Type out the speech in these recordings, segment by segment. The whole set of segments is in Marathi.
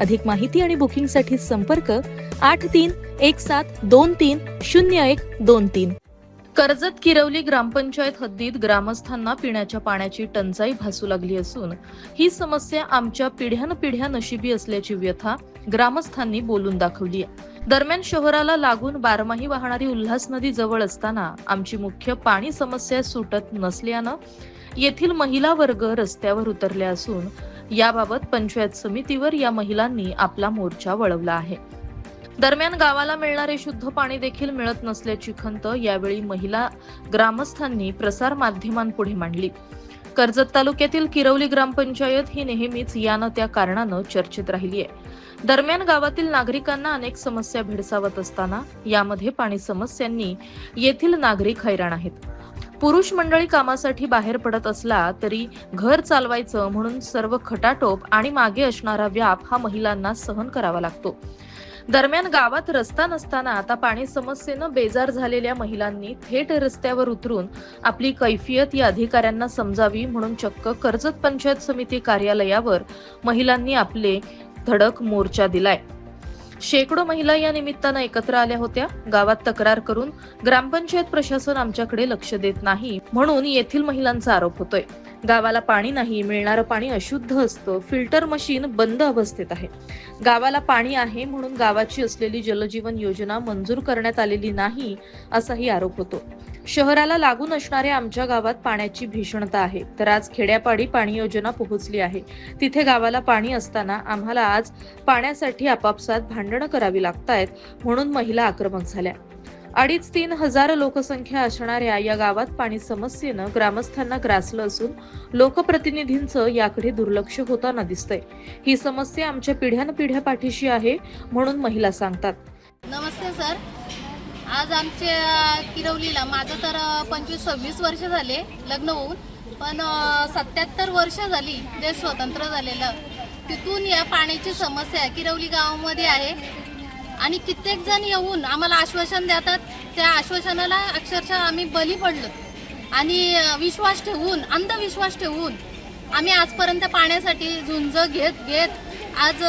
अधिक माहिती आणि बुकिंगसाठी संपर्क आठ तीन एक सात दोन तीन शून्य एक दोन तीन. कर्जत किरवली ग्रामपंचायत हद्दीत ग्रामस्थांना पिण्याच्या पाण्याची टंचाई भासू लागली असून ही समस्या आमच्या पिढ्यानपिढ्या नशिबी असल्याची व्यथा ग्रामस्थांनी बोलून दाखवली दरम्यान शहराला लागून बारमाही वाहणारी उल्हास नदी जवळ असताना आमची मुख्य पाणी समस्या सुटत नसल्यानं येथील महिला वर्ग रस्त्यावर उतरल्या असून याबाबत पंचायत समितीवर या महिलांनी आपला मोर्चा वळवला आहे. दरम्यान गावाला मिळणारे शुद्ध पाणी देखील मिळत नसल्याची खंत यावेळी महिला ग्रामस्थांनी प्रसार माध्यमांपुढे मांडली. कर्जत तालुक्यातील किरवली ग्रामपंचायत ही नेहमीच यानं त्या कारणानं चर्चेत राहिली आहे. दरम्यान गावातील नागरिकांना अनेक समस्या भेडसावत असताना यामध्ये पाणी समस्यांनी येथील नागरिक हैराण आहेत. पुरुष मंडळी कामासाठी बाहेर पडत असला तरी घर चालवायचं म्हणून सर्व खटाटोप आणि मागे असणारा व्याप हा महिलांना सहन करावा लागतो. दरम्यान गावात रस्ता नसताना आता पाणी समस्येनं बेजार झालेल्या महिलांनी थेट रस्त्यावर उतरून आपली कैफियत या अधिकाऱ्यांना समजावी म्हणून चक्क कर्जत पंचायत समिती कार्यालयावर महिलांनी आपले धडक मोर्चा दिलाय. शेकडो महिला या निमित्तानं एकत्र आल्या होत्या. गावात तक्रार करून ग्रामपंचायत प्रशासन आमच्याकडे लक्ष देत नाही म्हणून येथील महिलांचा आरोप होतोय. गावाला पाणी नाही मिळणारं पाणी अशुद्ध असतं. फिल्टर मशीन बंद अवस्थेत आहे. गावाला पाणी आहे म्हणून गावाची असलेली जलजीवन योजना मंजूर करण्यात आलेली नाही असाही आरोप होतो. शहराला लागून असणाऱ्या आमच्या गावात पाण्याची भीषणता आहे. तर आज खेड्यापाडी पाणी योजना पोहोचली आहे. तिथे गावाला पाणी असताना आम्हाला आज पाण्यासाठी आपापसात भांडणं करावी लागतायत म्हणून महिला आक्रमक झाल्या. अडीच तीन हजार लोकसंख्या असणाऱ्या या गावात पाणी समस्येनं ग्रामस्थांना ग्रासलं असून लोकप्रतिनिधींचं याकडे दुर्लक्ष होताना दिसतंय. ही समस्या आमच्या पिढ्यानपिढ्या पाठीशी आहे म्हणून महिला सांगतात. नमस्ते सर. आज आमच्या किरवलीला. माझं तर पंचवीस सव्वीस वर्ष झाले लग्न होऊन. पण सत्याहत्तर वर्ष झाली देश स्वतंत्र झालेलं. तिथून या पाण्याची समस्या किरवली गावामध्ये आहे. आणि कित्येक जण येऊन आम्हाला आश्वासन देतात. त्या आश्वासनाला अक्षरशः आम्ही बली पडलो. आणि विश्वास ठेवून अंधविश्वास ठेवून आम्ही आजपर्यंत पाण्यासाठी झुंज घेत घेत आज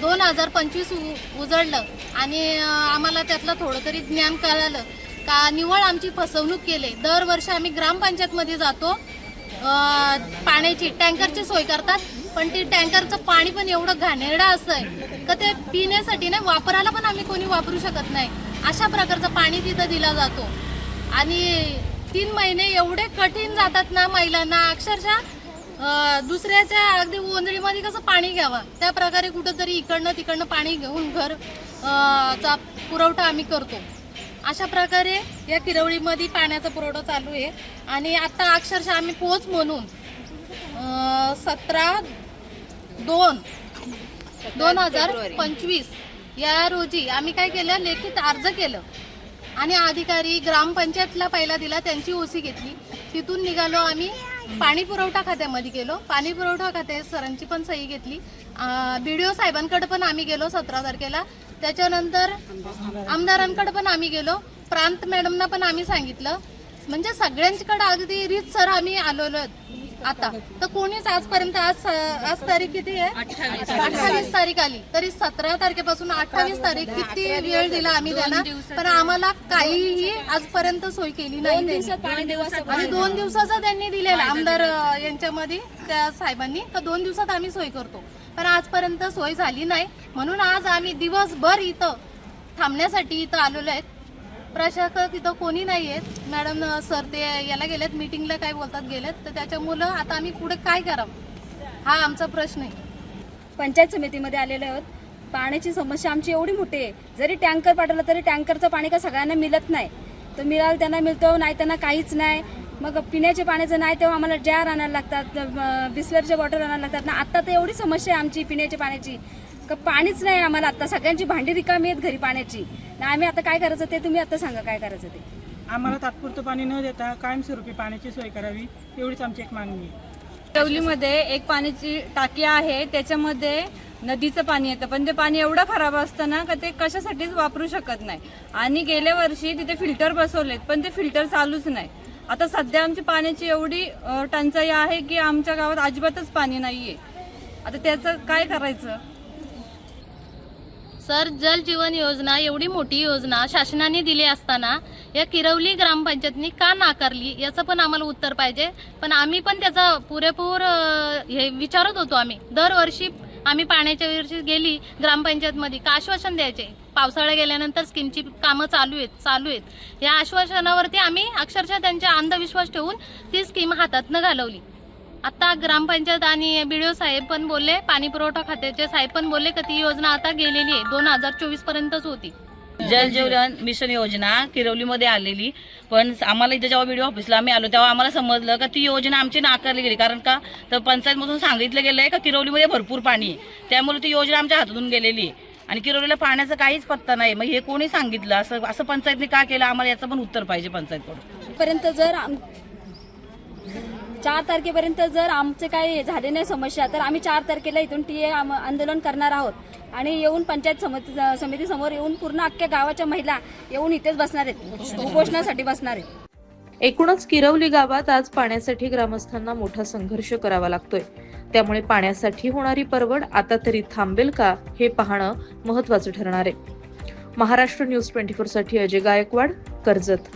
दोन हजार पंचवीस उजळलं आणि आम्हाला त्यातलं थोडं तरी ज्ञान कळालं. का निवळ आमची फसवणूक केली. दरवर्षी आम्ही ग्रामपंचायतमध्ये जातो. पाण्याची टँकरची सोय करतात. पण ती टँकरचं पाणी पण एवढं घाणेरडं असतंय. का ते पिण्यासाठी नाही वापरायला पण आम्ही कोणी वापरू शकत नाही. अशा प्रकारचं पाणी तिथं दिला जातो. आणि तीन महिने एवढे कठीण जातात ना महिलांना. अक्षरशः दुसऱ्याच्या अगदी ओंजळीमध्ये कसं पाणी घ्यावं? त्या प्रकारे कुठंतरी इकडनं तिकडनं पाणी घेऊन घर चा पुरवठा आम्ही करतो. अशा प्रकारे या किरवळीमध्ये पाण्याचा पुरवठा चालू आहे. आणि आता अक्षरशः आम्ही पोच म्हणून सतरा दोन दोन हजार पंचवीस या रोजी आम्ही काय केलं? लेखित अर्ज केलं. आणि अधिकारी ग्रामपंचायतला पहिला दिला त्यांची ओसी घेतली. तिथून निघालो आम्ही. पाणी पुरवठा खात्यामध्ये गेलो. पाणी पुरवठा खाते सरांची पण सही घेतली. बी डी ओ साहेबांकडे पण आम्ही गेलो सतरा तारखेला. त्याच्यानंतर आमदारांकडे पण आम्ही गेलो. प्रांत मॅडमना पण आम्ही सांगितलं. म्हणजे सगळ्यांच्याकडे अगदी रीत सर आम्ही आलेलो आता. तर कोणीच आजपर्यंत आज आज तारीख किती आहे? अठ्ठावीस. तारीख आली. तरी सतरा तारखेपासून अठ्ठावीस तारीख किती वेळ दिला आम्ही त्यांना. पण आम्हाला काहीही आजपर्यंत सोय केली नाही. आणि दोन दिवसाचा त्यांनी दिलेला आमदार यांच्यामध्ये त्या साहेबांनी. तर दोन दिवसात आम्ही सोय करतो. पण आजपर्यंत सोय झाली नाही. म्हणून आज आम्ही दिवसभर इथं थांबण्यासाठी इथं आलेलो आहेत. प्रशासक तिथं कोणी नाही आहेत मॅडम सर ते याला गेलेत मीटिंगला काय बोलतात गेलेत. तर त्याच्यामुळं आता आम्ही पुढे काय करावं? हा आमचा प्रश्न आहे. पंचायत समितीमध्ये आलेले आहोत. पाण्याची समस्या आमची एवढी मोठी आहे. जरी टँकर पाठवलं तरी टँकरचं पाणी का सगळ्यांना मिळत नाही? तर मिळालं त्यांना मिळतो नाही त्यांना काहीच नाही. मग पिण्याच्या पाण्याचं नाही तेव्हा आम्हाला जार आणायला लागतात बिस्लरच्या बॉटल आणायला लागतात. ना आत्ता तर एवढी समस्या आहे आमची पिण्याच्या पाण्याची. का पाणीच नाही आम्हाला आता. सगळ्यांची भांडी रिकामी आहेत घरी पाण्याची. ना आम्ही आता काय करायचं ते तुम्ही आता सांगा काय करायचं ते. आम्हाला तात्पुरतं पाणी न देता कायमस्वरूपी पाण्याची सोय करावी एवढीच आमची एक मागणी आहे. टवलीमध्ये एक पाण्याची टाकी आहे त्याच्यामध्ये नदीचं पाणी येतं. पण ते पाणी एवढं खराब असतं ना का ते कशासाठीच वापरू शकत नाही. आणि गेल्या वर्षी तिथे फिल्टर बसवलेत पण ते फिल्टर चालूच नाही. आता सध्या आमची पाण्याची एवढी अ, टंचाई आहे की आमच्या गावात अजिबातच पाणी नाहीये. आता त्याचं काय करायचं? सर जल जीवन योजना एवढी मोठी योजना शासनाने दिली असताना या किरवली ग्रामपंचायतनी का नाकारली याचं पण आम्हाला उत्तर पाहिजे. पण आम्ही पण त्याचा पुरेपूर हे विचारत होतो आम्ही. दरवर्षी आम्ही पाण्याच्या वर्षी गेली ग्रामपंचायतमध्ये का आश्वासन द्यायचे? पावसाळा गेल्यानंतर स्कीमची कामं चालू आहेत चालू आहेत. या आश्वासनावरती आम्ही अक्षरशः त्यांच्या अंधविश्वास ठेवून ती स्कीम हातातनं घालवली. आता ग्रामपंचायत आणि बीडीओ साहेब पण बोलले पाणी पुरवठा खात्याचे साहेब पण बोलले की ती योजना आता गेलेली आहे दोन हजार चोवीस पर्यंतच होती. जल जीवन मिशन योजना किरवलीमध्ये आलेली पण आम्हाला इथे जेव्हा व्हिडिओ ऑफिसला आम्ही आलो तेव्हा आम्हाला समजलं का ती योजना आमची नाकारली गेली. कारण का तर पंचायतमधून सांगितलं गेलं आहे का किरवलीमध्ये भरपूर पाणी आहे. त्यामुळे ती योजना आमच्या हातातून गेलेली आहे. आणि किरवलीला पाण्याचा काहीच पत्ता नाही. मग हे कोणी सांगितलं? असं असं पंचायतने का केलं? आम्हाला याचं पण उत्तर पाहिजे पंचायतकडून. पर्यंत जर चार तारखेपर्यंत जर आमचे काय झाले नाही समस्या तर आम्ही चार तारखेला इथून टी ए आंदोलन करणार आहोत. आणि येऊन पंचायत समिती समितीसमोर येऊन पूर्ण अख्ख्या गावाच्या महिला येऊन इथेच बसणार आहेत. उपोषणासाठी बसणार आहेत. एकूणच किरवली गावात आज पाण्यासाठी ग्रामस्थांना मोठा संघर्ष करावा लागतोय. त्यामुळे पाण्यासाठी होणारी परवड आता तरी थांबेल का हे पाहणं महत्वाचं ठरणार आहे. महाराष्ट्र न्यूज ट्वेंटी फोरसाठी अजय गायकवाड कर्जत.